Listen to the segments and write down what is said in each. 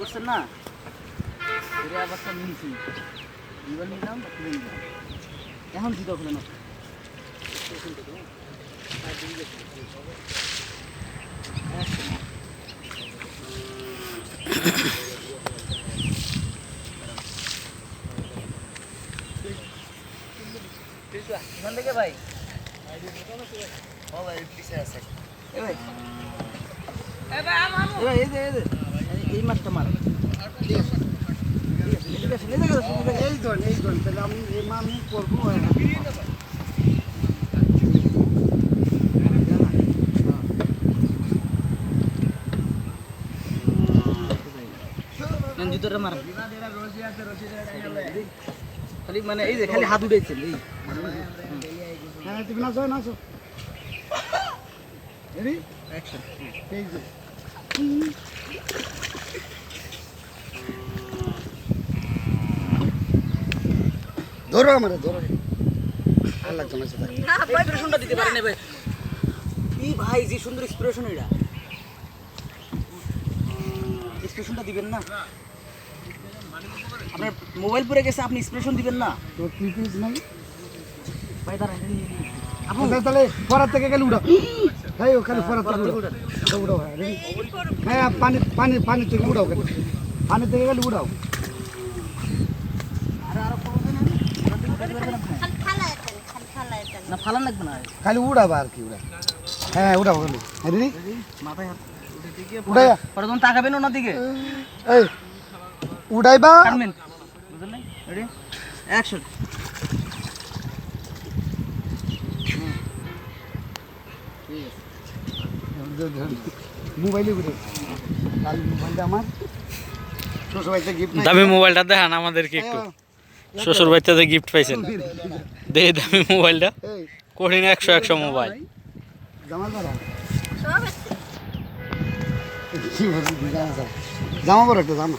করছেন না এর আবারটা নিয়েছি এবার নিলাম খুলে নিলাম এখন জুতো খুলে না। এখান থেকে ভাই। ও ভাই পিছে আছে। এ ভাই। এ ভাই এই যে এই যে। এই- এই মাছটা মার। ঠিক আছে ঠিক আছে এই দন তাহলে আমি এই মা আমি করব জুতোটা মার। খালি মানে এই যে খালি হাত উঠেছেন এই। তুমি নাচো নাচো রেডি অ্যাকশন এই যে ধরো আমার ধরো সাথে এক্সপ্রেশনটা দিতে পারেন এবার কি ভাই যে সুন্দর এক্সপ্রেশন এটা এক্সপ্রেশনটা দিবেন না? আপনার মোবাইল পরে গেছে আপনি এক্সপ্রেশন দিবেন না। তো কি পিস নাই ভাই দাঁড়ান আপু। আচ্ছা, তাহলে পরার থেকে গেলে উড়াও। হ্যাঁ ওখানে পরার থেকে উড়াও। উড়াও, উড়াও হ্যাঁ পানি পানি পানি থেকে উড়াও কেন পানি থেকে গেলে উড়াও। না। ফালান লাগবে না। খালি উড়াবা আর কি উড়া। হ্যাঁ উড়াও খালি। হ্যাঁ দিদি মাথায় পরে যখন তাকাবেন ওনার দিকে? এই উড়াইবা? কাটবেন। বুঝলেন রেডি অ্যাকশন মোবাইলে উড়ে কাল মোবাইলটা আমার। শ্বশুর বাড়িতে গিফট দামি মোবাইলটা দেখান আমাদেরকে একটু। শ্বশুর বাড়িতে গিফট পাইছেন। দে দামি মোবাইলটা। কঠিন একশো একশো মোবাইল। জামা পরা। কি বলছি জামা।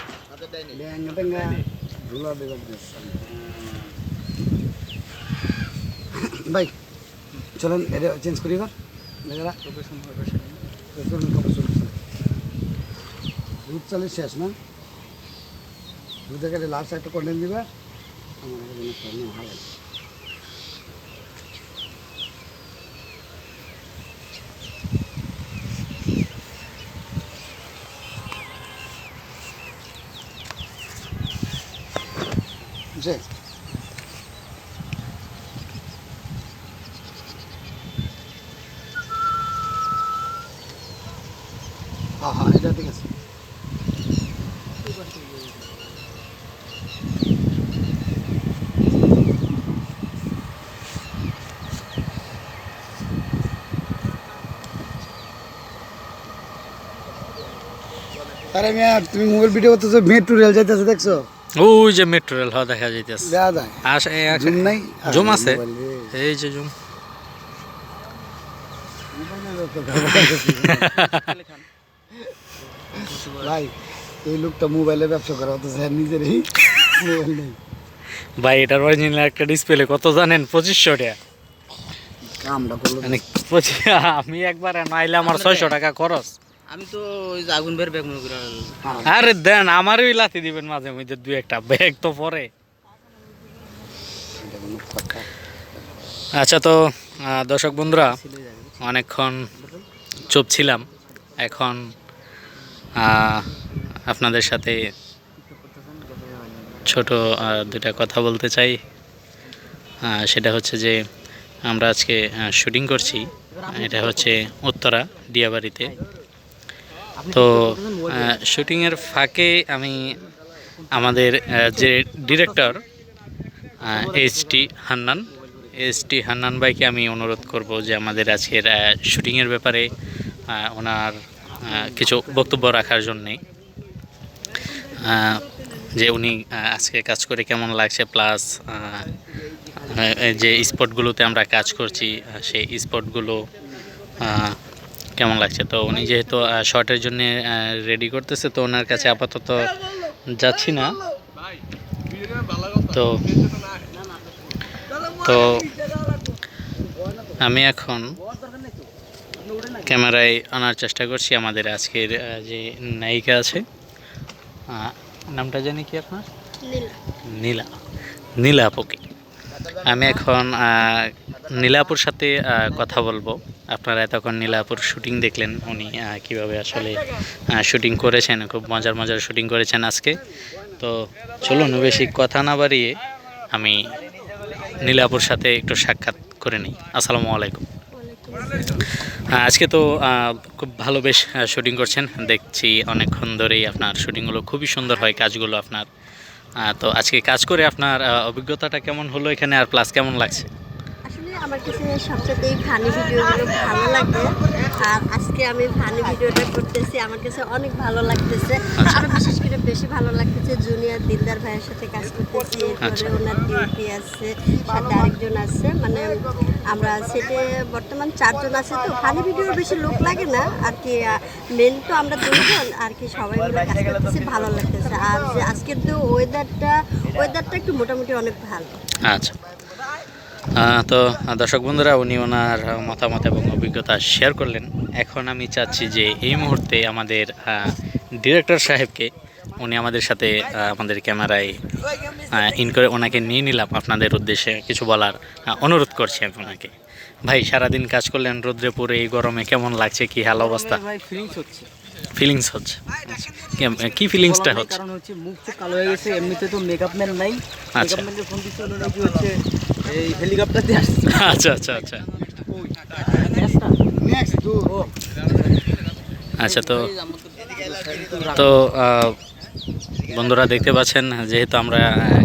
ভাই চলেন এটা চেঞ্জ করি এবার দুধ চালে শেষ না দুধের কাছে লাস্ট একটা কন্টেন্ট দিবা আমার ভালো লাগে। হ্যাঁ হ্যাঁ এটা ঠিক আছে আরে মিয়া, তুমি মোবাইল ভিডিও করতেছো, মেট্রো রেল যাইতেছে, দেখছ ওই যে মেট্রো রেল হওয়া দেখা যাইতেছে। জুম নাই? জুম আছে? এই যে জুম। ভাই এই লোকটা মোবাইলে ব্যবসা করা হতো স্যার নিজেরই মোবাইল নেই। ভাই এটার অরিজিনাল একটা ডিসপ্লে কত জানেন? পঁচিশশো টাকা। কামটা করল। মানে আমি একবার নাইলে আমার ছয়শো টাকা খরচ। আমি তো ওই আগুন বের ব্যাগ মনে আরে দেন আমারই লাথি দিবেন মাঝে মধ্যে দুই একটা ব্যাগ তো পরে। আচ্ছা তো দর্শক বন্ধুরা, অনেকক্ষণ চুপ ছিলাম। এখন আপনাদের সাথে ছোট দুটা কথা বলতে চাই। সেটা হচ্ছে যে, আমরা আজকে শুটিং করছি। এটা হচ্ছে উত্তরা, ডিয়াবাড়িতে। তো শুটিংয়ের ফাঁকে আমি আমাদের যে director H T Hannan H T Hannan ভাইকে আমি অনুরোধ করব যে আমাদের আজকের শুটিংয়ের ব্যাপারে ওনার কিছু বক্তব্য রাখার জন্যে যে উনি আজকে কাজ করে কেমন লাগছে প্লাস যে স্পটগুলোতে আমরা কাজ করছি সেই স্পটগুলো কেমন লাগছে? তো উনি যেহেতু শর্টের জন্য রেডি করতেছে তো ওনার কাছে আপাতত যাচ্ছি না। তো তো আমি এখন ক্যামেরায় আনার চেষ্টা করছি আমাদের আজকের যে নায়িকা আছে। নামটা জানি কি আপনার? নীলা। নীলা। নীলা আপুকে আমি এখন নীলাপুর সাথে কথা বলব। আপনারা এতক্ষণ নীলাপুর শুটিং দেখলেন, উনি কীভাবে আসলে শুটিং করেছেন, খুব মজার মজার শুটিং করেছেন আজকে। তো চলুন, বেশি কথা না বাড়িয়ে আমি নীলাপুর সাথে একটু সাক্ষাৎ করে নিই। আসসালামু আলাইকুম। আজকে তো খুব ভালো বেশ শুটিং করছেন। দেখছি অনেকক্ষণ ধরেই আপনার শুটিংগুলো খুবই সুন্দর হয়, কাজগুলো আপনার। তো আজকে কাজ করে আপনার অভিজ্ঞতাটা কেমন হলো এখানে, আর প্লাস কেমন লাগছে? আমার কাছে সবচেয়ে ফানি ভিডিওগুলো ভালো লাগে। আর আজকে আমি ফানি ভিডিওটা করতেছি আমার কাছে অনেক ভালো লাগতেছে। আর বিশেষ করে বেশি ভালো লাগতেছে জুনিয়র দিলদার ভাইয়ের সাথে কাজ করতেছি এরপরে আচ্ছা। ওনার ডিউটি আছে সাথে আরেকজন আছে মানে আমরা সেটে বর্তমান চারজন আছে তো ফানি ভিডিও বেশি লোক লাগে না আর কি মেন তো আমরা দুজন আর কি সবাই মিলে কাজ করতেছি ভালো লাগতেছে। আর আজকের তো ওয়েদারটা ওয়েদারটা একটু মোটামুটি অনেক ভালো। আচ্ছা। তো দর্শক বন্ধুরা, উনি ওনার মতামত এবং অভিজ্ঞতা শেয়ার করলেন। এখন আমি চাচ্ছি যে এই মুহূর্তে আমাদের ডিরেক্টর সাহেবকে উনি আমাদের সাথে আমাদের ক্যামেরায় ইন করে ওনাকে নিয়ে নিলাম। আপনাদের উদ্দেশ্যে কিছু বলার অনুরোধ করছি আমি ওনাকে। ভাই, সারাদিন কাজ করলেন রোদ্রে পরে এই গরমে কেমন লাগছে? কি হাল অবস্থা? ফিলিংস হচ্ছে। কি- ফিলিংসটা হচ্ছে? কারণ হচ্ছে মুখ তো কালো হয়ে গেছে এমনিতে তো মেকআপ ম্যান নাই। আচ্ছা। মেকআপ ফোন দিচ্ছে হচ্ছে এই হেলিকপ্টার দিয়ে আসছে। আচ্ছা আচ্ছা আচ্ছা। আচ্ছা তো তো বন্ধুরা দেখতে পাচ্ছেন যেহেতু আমরা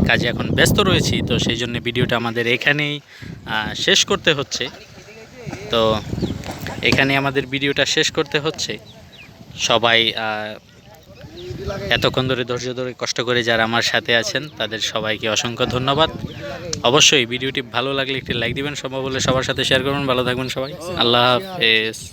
কাজে এখন ব্যস্ত রয়েছি তো সেই জন্য ভিডিওটা আমাদের এখানেই শেষ করতে হচ্ছে। তো এখানে আমাদের ভিডিওটা শেষ করতে হচ্ছে। সবাই এতক্ষণ ধরে ধৈর্য ধরে কষ্ট করে যারা আমার সাথে আছেন, তাদের সবাইকে অসংখ্য ধন্যবাদ। অবশ্যই ভিডিওটি ভালো লাগলে একটি লাইক দিবেন, সম্ভব হলে সবার সাথে শেয়ার করবেন। ভালো থাকবেন সবাই। আল্লাহ হাফেজ।